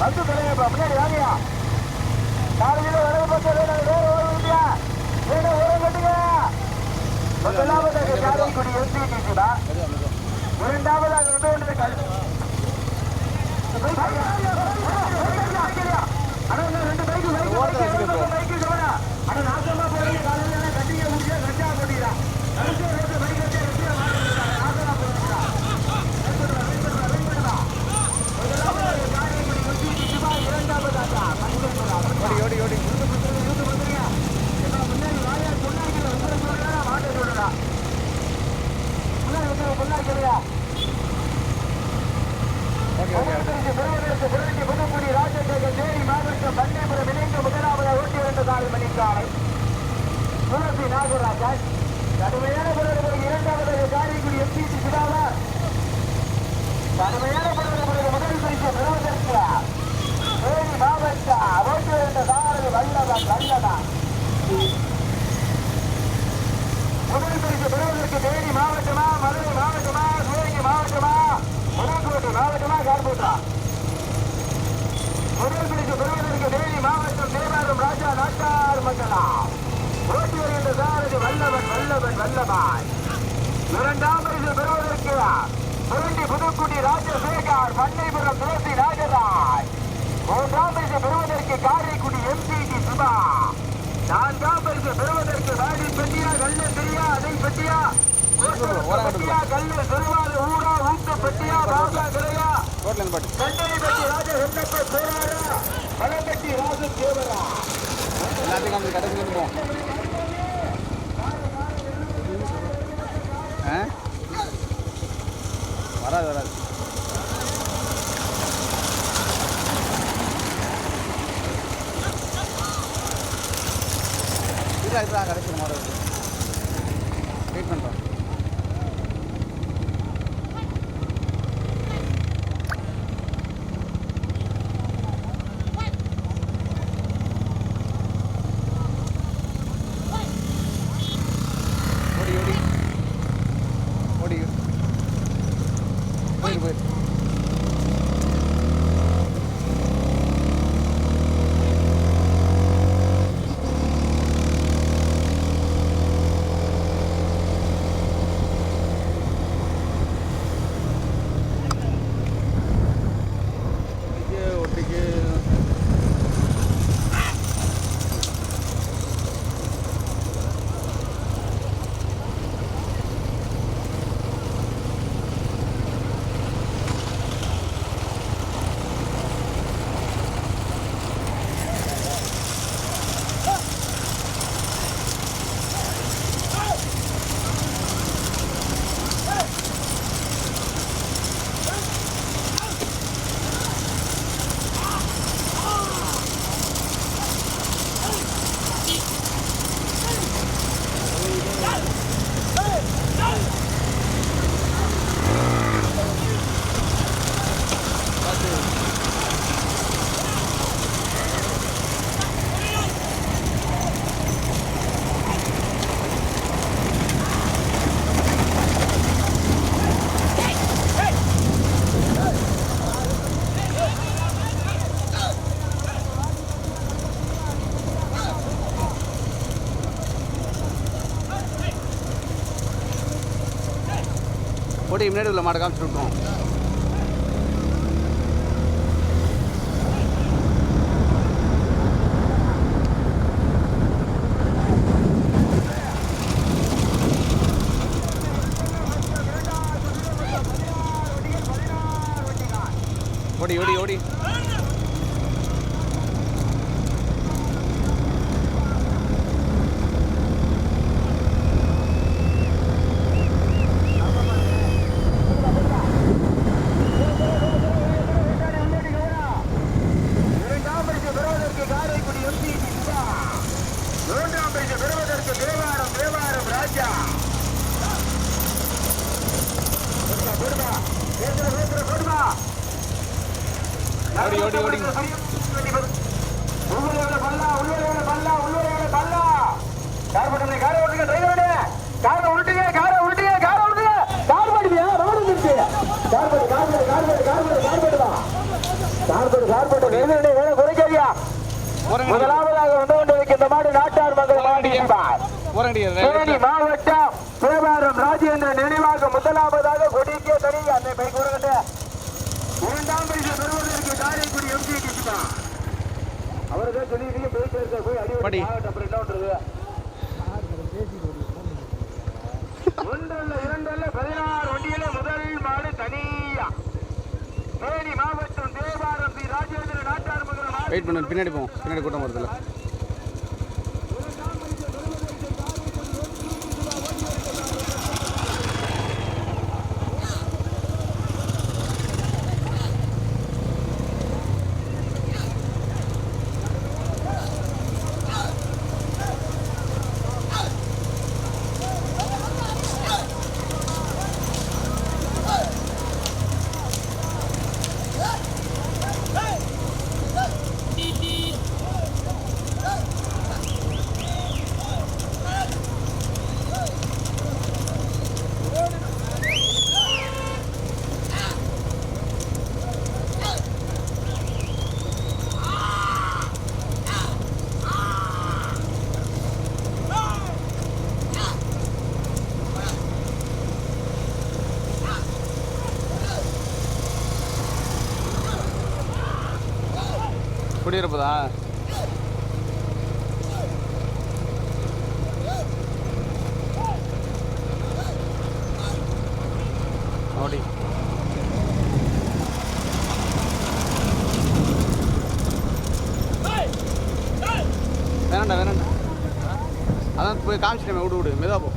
வந்து தொடங்க இப்போ முன்னாடி வாங்கயா நாலு கிலோ வடகு பார்த்து நாங்கள் வேறு ஓரம் இல்லையா வேணும் ஓரம் கட்டுங்க முதலாவதாக காரைக்குடி எஸ்டிடிசி தான் இரண்டாவதாக வந்து ஒன்று கல்வி ரெண்டு பைக்கு பைக்கு பைக்கு பைக்கு அண்ணா ஓகே ஓகே நான்காம் பரிசு பெறுவதற்கு காரைக்குடி எம்சிடி சுபா. நான்காம் பரிசு பெறுவதற்கு வாடி பெட்டியா கல்ல பெரியா அதை பெட்டியா? பெட்டியா கல்ல செல்வாறு ஊரா ஊக்க பெட்டியா பாபா கிளையா கண்டனை பட்டி ராஜ ரெண்டப்ப சேவாரா பலப்பட்டி ராஜ தேவரா? எல்லாத்துக்கும் அந்த கடைக்கு வராது வராது. இதுக்கு அடுத்து தான் கிடைச்சிடும் மாடல் ஓடி முன்னாடி உள்ள மாடு காமிச்சு விட்டுருவோம் ஓடி ஓடி ஓடி இரண்டாம் பரிசு பெறுவதற்கு எம்பி சிவா மூன்றாம் பரிசு பெறுவதற்கு தேவாரம் தேவாரம் ராஜா கொடுமா, கொடுமா. ஓடி, ஓடி, ஓடி. உள்ளூரில் பல்லா உள்ளூரில் பல்லா உள்ளூரில் பல்லா கார் பட்டனை காரை ஓட்டுங்க டிரைவரே காரை உருட்டுங்க காரை உருட்டுங்க காரை உருட்டுங்க கார் படிப்பியா ரோடு இருக்கு கார் படி கார் படி கார் படி கார் படி கார் படி வா கார் படி கார் படி வேணும் குறைக்காதியா போறங்கடி முதலாவதாக வந்து கொண்டிருக்கின்ற மாடு நாட்டார் மகள் மாடி மாவட்டம் தேவாரம் ராஜேந்திரன் நினைவாக முதலாவதாக கொடிக்கே தனி அந்த பை கூறுகின்ற இரண்டாம் பரிசு பெறுவதற்கு காரைக்குடி எம்பி கிருஷ்ணா அவர்தான் சொல்லி நீங்க போயிட்டு இருக்க போய் அடி அப்புறம் என்ன பண்றது? ஒன்றல்ல இரண்டல்ல பதினாறு வண்டியில முதல் மாடு தனியா தேனி மாவட்டம் தேவாரம் ஸ்ரீ ராஜேந்திர நாட்டார் மகள் மாடு வெயிட் பண்ணு பின்னாடி போவோம். பின்னாடி கூட்டம் வருதுல்ல குடியிருப்பதா ஓடி வேணாண்டா வேணாண்டா. அதான் போய் காமிச்சிட்டேன் விடு விடு. மெதா போ.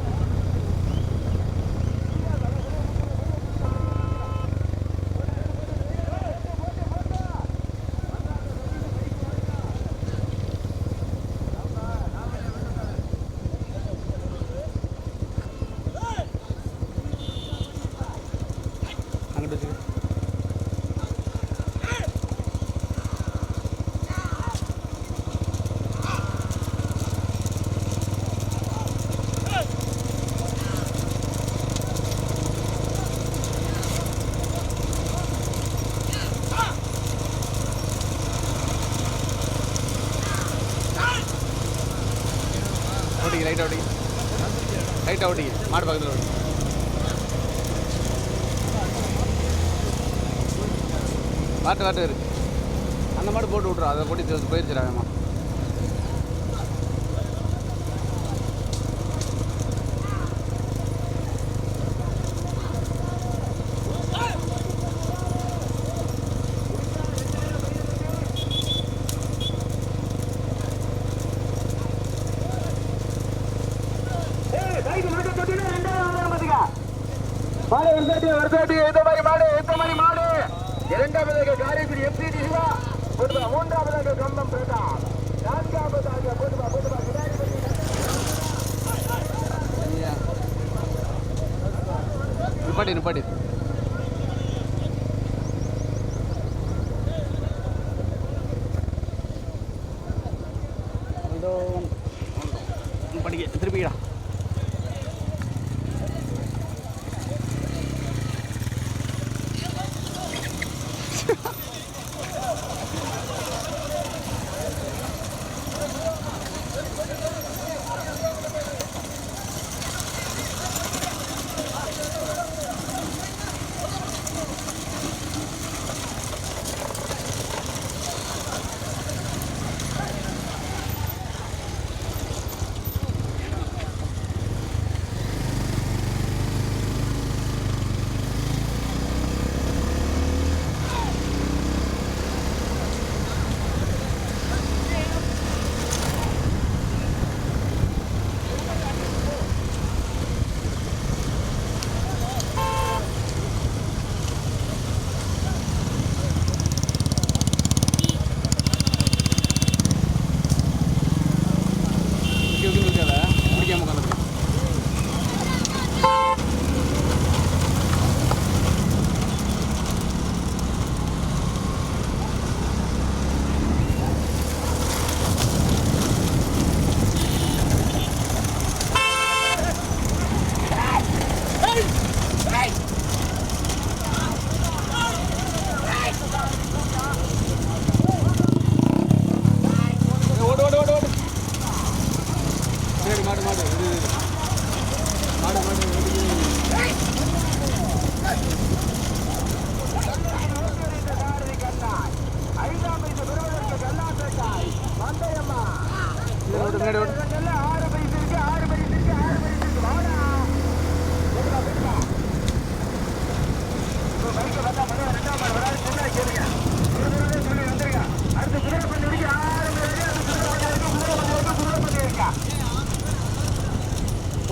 ஓட்டிங்க ரைட்டாக ஓட்டிங்க ரைட்டாக ஓட்டிங்க மாடு பக்கத்தில் ஓட்டிங்க வாட்டு வாட்டு இருக்கு அந்த மாடு போட்டு விட்றோம் அதை போட்டு போயிருச்சுடாங்கம்மா மாடு వినపడి వినపడింది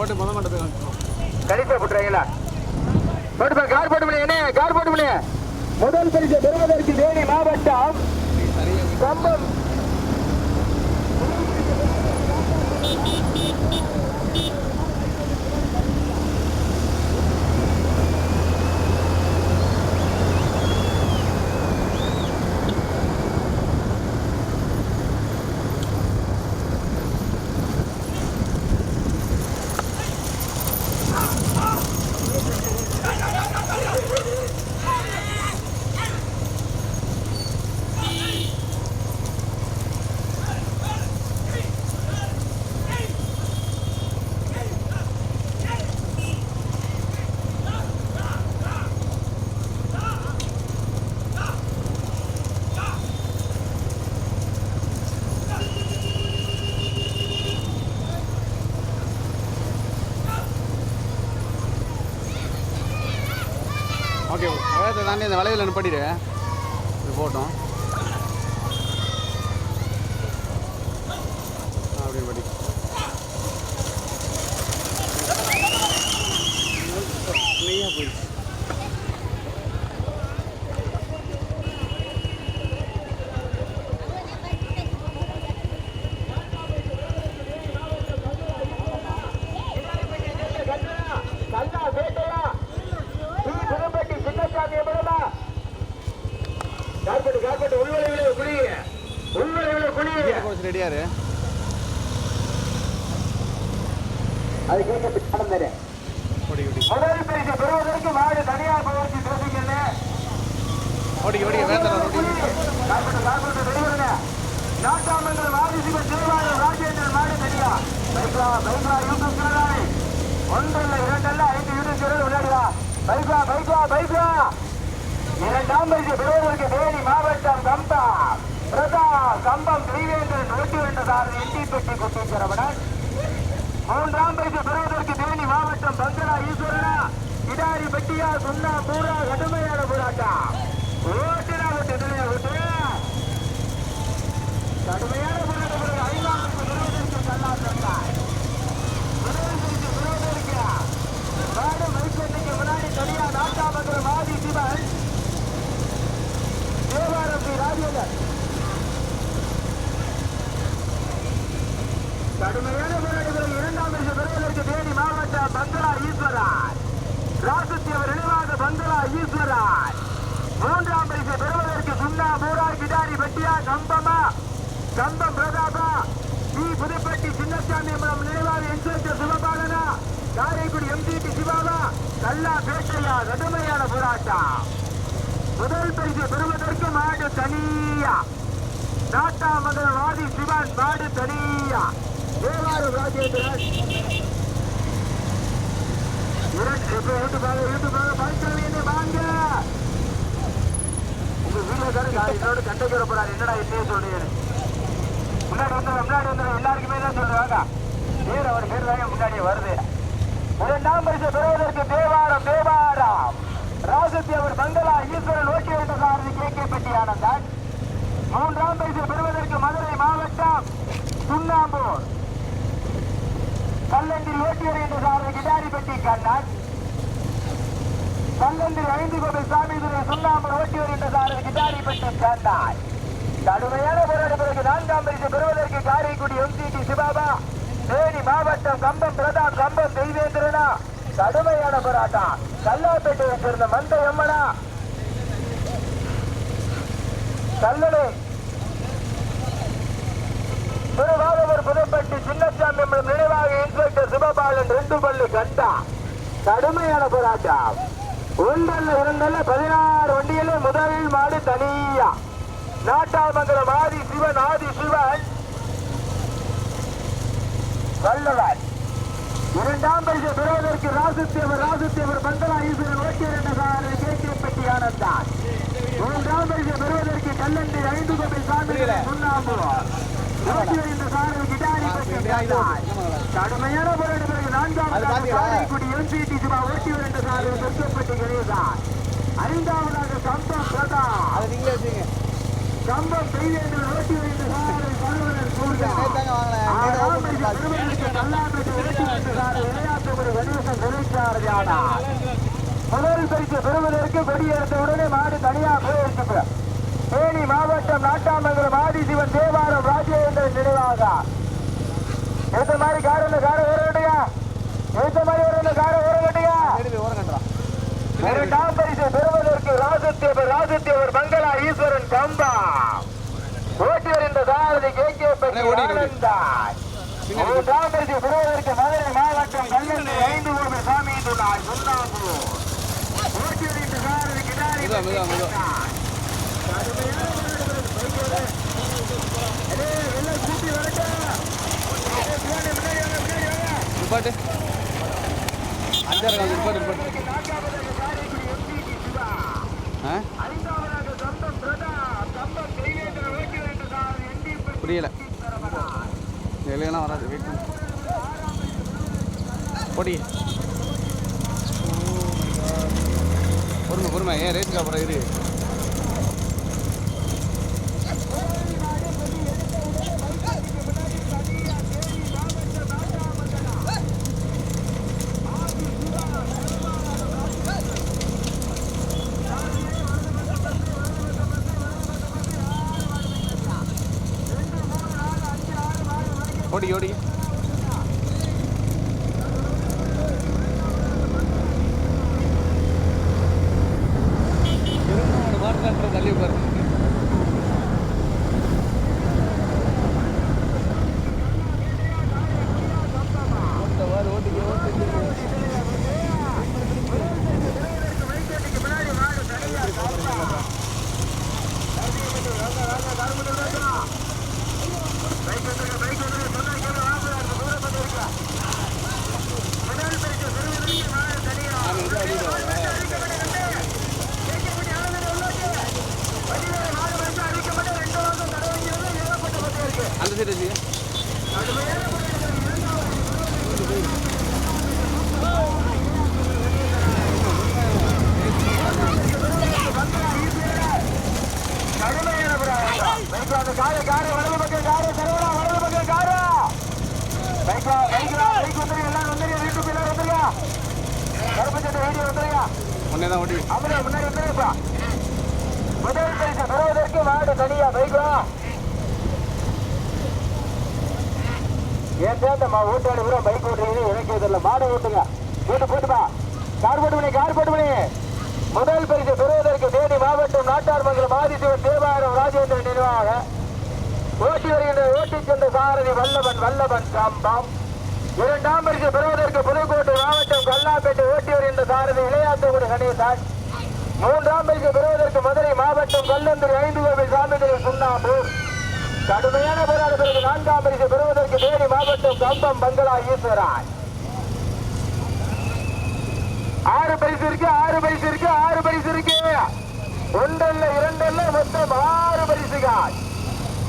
போட்டு முத வாங்கிக்கோ. கணிப்பா போட்டுறீங்களா போட்டு கார் போட்டு முடியும் என்ன? கார் போட்டு முடியும் முதல் பரிசு பெறுவதற்கு தேனி மாவட்டம் கம்பம் ஓகே நானே தாண்டி இந்த வளைவில் நிப்பாட்டிடு. இது போட்டோம். குளியுங்க கோச் ரெடியாரு அது கேட்க தரேன் ஓடி ஓடி முதல் பரிசு பெறுவதற்கு மாடு தனியார் பயிற்சி பேசுங்கன்னு ஓடிக்க ஓடிக்க வேத்தல ஓடி கார்பெட்டு கார்பெட்டு வெளிவருங்க நாட்டாமங்கலம் ஆதிசிவ திருவாரூர் ராஜேந்திரன் மாடு தனியா பைக்லா பைக்லா யூடியூப் சேனல் ஒன்றல்ல இரண்டல்ல ஐந்து யூடியூப் சேனல் விளையாடுவா பைக்லா பைக்லா பைக்லா இரண்டாம் பரிசு பெறுவதற்கு தேனி மாவட்டம் கம்பா பிரதா கம்பம் திரிவேந்திரன் நோட்டி வென்ற சாரதி எட்டி மூன்றாம் பரிசு பெறுவதற்கு தேனி மாவட்டம் பந்தரா ஈஸ்வரனா கிடாரி பெட்டியா சுண்ணா பூரா கடுமையான போராட்டம். ஓட்டினா விட்டு துணியா விட்டு கடுமையான போராட்டம் ஐந்தாம் பரிசு பெறுவதற்கு கல்லா தந்தார் முதல் பரிசு பெறுவதற்கு நாடு மைசெட்டுக்கு முன்னாடி தனியா நாட்டாமங்கலம் ஆதி சிவன். தேவாரம் ஸ்ரீ ராஜேந்தர் கடுமையான போராட்டத்தில் இரண்டாம் பரிசு பெறுவதற்கு தேனி மாவட்டம் பங்களா ஈஸ்வரன் ராசுத்தியவர் நினைவாக பங்களா ஈஸ்வரன் மூன்றாம் பரிசு பெறுவதற்கு சுண்ணா பூரா கிடாரி பெட்டியா கம்பமா கம்பம் பிரதாபா டி புதுப்பட்டி சின்னசாமி அம்மன் நினைவாக என்சென்டர் சிவபாலனா காரைக்குடி எம்ஜிடி சிவாவா கல்லா பேட்டையா கடுமையான போராட்டம். முதல் பரிசு பெறுவதற்கு மாடு தனியா. நாட்டாமங்கலம் ஆதி சிவன் மாடு தனியா. தேவாரு ராஜேந்திரன். உங்க என்னடா என்னையே சொல்றீங்க முன்னாடி வந்து முன்னாடி வந்து எல்லாருக்குமே தான் சொல்றாங்க பேர் அவர் பேர் தாங்க முன்னாடி வருது. இரண்டாம் பரிசு பெறுவதற்கு தேவாரம் தேவாரம். ராசத்தி அவர் பங்களா ஈஸ்வரன் ஓட்டி வந்த சாரதி கே. கே. பெட்டி ஆனந்தான் மூன்றாம் பரிசு பெறுவதற்கு மதுரை மாவட்டம் சுண்ணாம்பூர் கல்லந்திரி ஓட்டி வருகின்ற சாரதி கிடாரிப்பட்டி கண்ணன் கல்லந்திரி ஐந்து கோவில் சாமி சுண்ணாமல் சுண்ணாம்பூர் ஓட்டி வருகின்ற சாரதி கிடாரிப்பட்டி கண்ணன் கடுமையான போராட்ட பிறகு நான்காம் பரிசு பெறுவதற்கு காரைக்குடி எம்சிடி சிவாபா தேனி மாவட்டம் கம்பம் பிரதாப் கம்பம் தெய்வேந்திரனா. கடுமையான போராட்டம். கல்லாப்பேட்டையை சேர்ந்த மந்த எம்மனா கல்லடை திருவாரூர் புதுப்பட்டி சின்னசாமி நினைவாக இன்ஸ்பெக்டர் சிவபாலன் ரெண்டு பல்லு கண்டா. கடுமையான போராட்டம். ஒன்றல்ல இரண்டல்ல பதினாறு வண்டியிலே முதல் மாடு தனியா. நாட்டாமங்கலம் ஆதி சிவன் ஆதி சிவன். வல்லவர் இரண்டாம் பரிசு பெறுவதற்கு ராசுத்தேவர் ராசுத்தேவர் பந்தலா ஈஸ்வரன் ஓட்டியர் என்ற சாரதி கேட்கப்பட்டி ஆனந்தான். மூன்றாம் பரிசு பெறுவதற்கு கல்லண்டி ஐந்து கோவில் சாமி முன்னாம்புவார் ஓட்டி கடுமையான போராட்ட பிறகு நான்காவது எம்சிடி சுபா ஓட்டி வருகின்ற சொற்கப்பட்டு கணேசன் ஐந்தாவதாக பெய்தேந்திரன் ஓட்டி வருகின்ற சாரதி பருவனர் சூர்யா நேத்தாங்க ஓட்டி வருகின்ற கணேசன் முதல் பரிசு பெறுவதற்கு கொடியேற்ற உடனே மாடு தனியாக போயிருக்கிறார் தேனி மாவட்டம் நாட்டாமங்கலம் ஆதிசிவன் தேவாரம் ராஜேந்திரன் நினைவாக. எடுத்த மாதிரி காரில் கார ஓரங்கட்டியா எடுத்த மாதிரி ஒரு கார ஓரங்கட்டியா இரண்டாம் பரிசு பெறுவதற்கு ராசத்தேவர் ராசத்தேவர் மங்களா ஈஸ்வரன் கம்பா. ஓட்டி வருகின்ற சாரதி கே கே ஓடிடு. மூன்றாம் பரிசு பெறுவதற்கு மதுரை மாவட்டம் கல்லூரி ஐந்து கோவில் சாமி துணார் சுண்ணாம்பூர் ஓட்டி வருகின்ற சாரதி கிடாரி பாட்டு அஞ்சாறு ஆ? புரியல. வெளியெல்லாம் வராது வெயிட் பண்ணு. பொடி. பொறுமை பொறுமை. ஏன் ரேட்டுக்கு அப்புறம் இரு ஓடி ஓடி தள்ளி உட்காரு ஓட்டுவார் ஓட்டிக்க ஓட்டிக்க நான் வந்து அடிக்கிறேன் அந்த சைடு வச்சுக்க கடுமையான போராட்டம். பைக்ல அந்த காரை, காரை, வலது பக்கம் காரை, சரவணா, வலது பக்கம் காரை. பைக்ல, பைக்ல, பைக் வந்துருங்க, எல்லாரும் வந்துருங்க, வீட்டுக்கு எல்லாரும் வந்துருங்க. கருப்பு சட்டை வீடியோ ஒன்னே தான் ஓடி அவரே முன்னாடி வந்துருப்பா முதல் பரிசு பெறுவதற்கு மாடு தனியா பைக்ல ஏன் சேர்ந்தம்மா ஓட்டாடி பூரா பைக் ஓட்டுறீங்க எனக்கு இதில் மாடு ஓட்டுங்க. போட்டு போட்டுமா கார் போட்டு பண்ணி கார் போட்டு பண்ணி முதல் பரிசு பெறுவதற்கு தேனி மாவட்டம் நாட்டார் மங்கலம் ஆதிசிவன் தேவாரம் ராஜேந்திரன் நினைவாக ஓட்டி வருகின்ற ஓட்டி சென்ற சாரதி வல்லவன் வல்லவன் கம்பம் இரண்டாம் பரிசு பெறுவதற்கு புதுக்கோட்டை மாவட்டம் கல்லாப்பேட்டை ஓட்டி என்ற சாரதி விளையாட்டுக்குடி கணேசன். மூன்றாம் பரிசு பெறுவதற்கு மதுரை மாவட்டம் கல்லந்தூர் ஐந்து கோவில் சாமிதிரி சுண்ணாம்பூர். கடுமையான போராட்ட பிறகு நான்காம் பரிசு பெறுவதற்கு தேனி மாவட்டம் கம்பம் பங்களா ஈஸ்வரான். ஆறு பரிசு இருக்கு ஆறு பரிசு இருக்கு ஆறு பரிசு இருக்கு. ஒன்றல்ல இரண்டல்ல மொத்தம் ஆறு பரிசுகள்.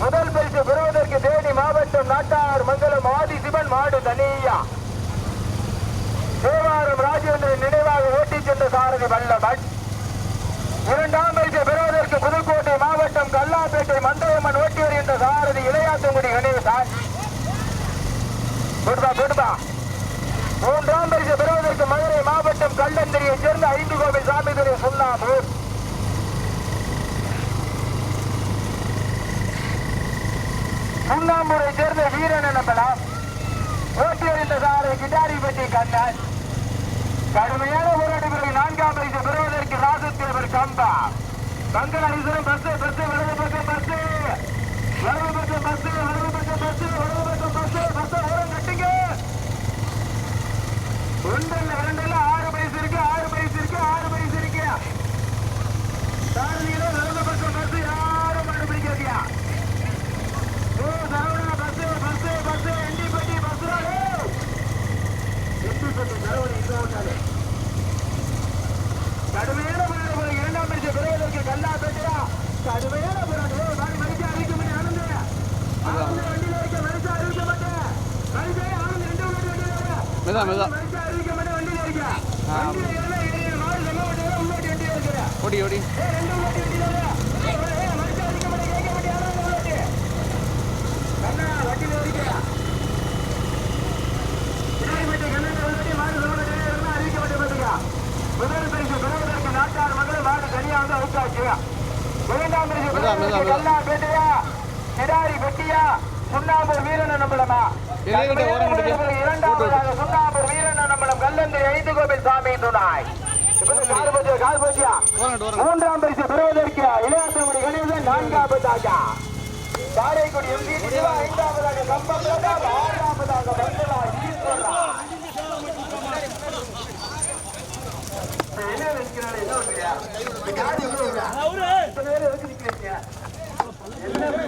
முதல் பரிசு பெறுவதற்கு தேனி மாவட்டம் நாட்டார் மங்கலம் ஆதி சிவன் மாடு தனியா. தேவாரம் ராஜேந்திரன் நினைவாக ஓட்டிச் சென்ற சாரதி வல்லபன் இரண்டாம் பரிசு பெறுவதற்கு புதுக்கோட்டை மாவட்டம் கல்லாப்பேட்டை மந்தையம்மன் ஓட்டி வருகின்ற சாரதி இளையாத்தங்குடி கணேசன். போட்டுப்பா போட்டுப்பா. மூன்றாம் பரிசு பெறுவதற்கு மதுரை மாவட்டம் கல்லந்திரியைச் சேர்ந்த ஐந்து கோவில் சாமிதுரை சுண்ணாமூர் சுண்ணாம்பூரை சேர்ந்த வீரன் எனப்படாம். ஓட்டி வருகின்ற சாரதி கிட்டாரிப்பட்டி கண்ணன் கடுமையான போராட்ட நான்காம் பரிசு பெறுவதற்கு ராசத்தேவர் கம்பா. மங்கள ஐஸ்வரம் பஸ் பஸ் வலது பக்கம் பஸ் வலது பக்கம் பஸ் வலது பக்கம் பஸ் வலது பக்கம் பஸ் பஸ் ஓரம் கட்டுங்க. ஒன்றல்ல இரண்டல்ல ஆறு பைசு இருக்கு ஆறு பைசு இருக்கு ஆறு பைசு இருக்கு. சாரதியில வலது மற்றும் கரவணி இல்லாமட்டாலே கடுமையான போராட்டம் இரண்டாம் பரிசு பெறுவதற்கு கல்லா பேட்டியா கடுமையான போராட்டம் நான் மரிச்சா அறிவிக்க மாட்டேன் ஆனந்த. ஆனந்த வண்டியில் இருக்க மரிச்சா அறிவிக்க மாட்டேன் மரிச்சா ஆனந்த ரெண்டு வண்டியில் இருக்க மெதா மெதா. ஓடி ஓடி. கல்லா பெட்டியா கிடாரி பெட்டியா? சுண்ணாம்பு வீரன் நம்பளமா இரண்டாவதாக சுண்ணாம்பு வீரன் நம்பளம் கல்லந்து ஐந்து கோவில் சாமி துணாய். மூன்றாம் பரிசு பெறுவதற்கு இளையாசகுடி கணேசன் நான்காவது ராஜா காரைக்குடி எம்பி ஐந்தாவதாக கம்பம் ஆறாவதாக மண்டலா ஈஸ்வரா. என்ன வைக்கிறாரு என்ன வைக்கிறா எல்லாமே